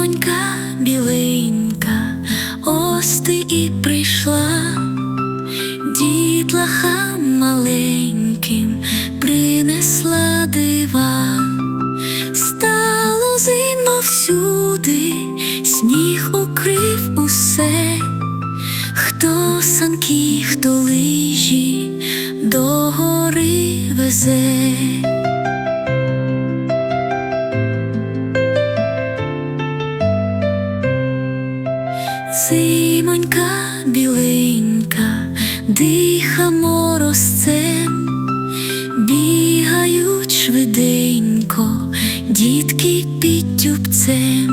Сононька біленька, ось ти і прийшла, дітлахам маленьким принесла дива, стало зима всюди, сніг укрив усе, хто санки, хто лижі до гори везе. Зимонька біленька, диха морозцем, бігають швиденько, дітки під тюбцем,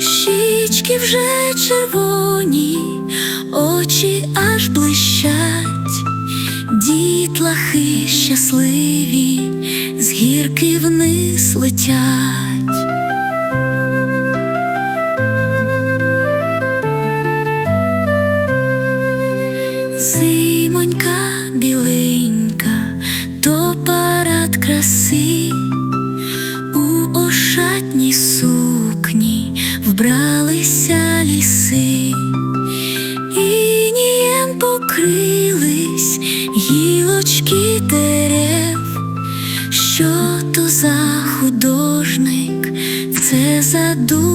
щічки вже червоні, очі аж блищать, дітлахи щасливі, з гірки вниз летять. Зимонька біленька, то парад краси, у ошатній сукні вбралися ліси, і нієм покрились гілочки дерев, що то за художник, це за дух.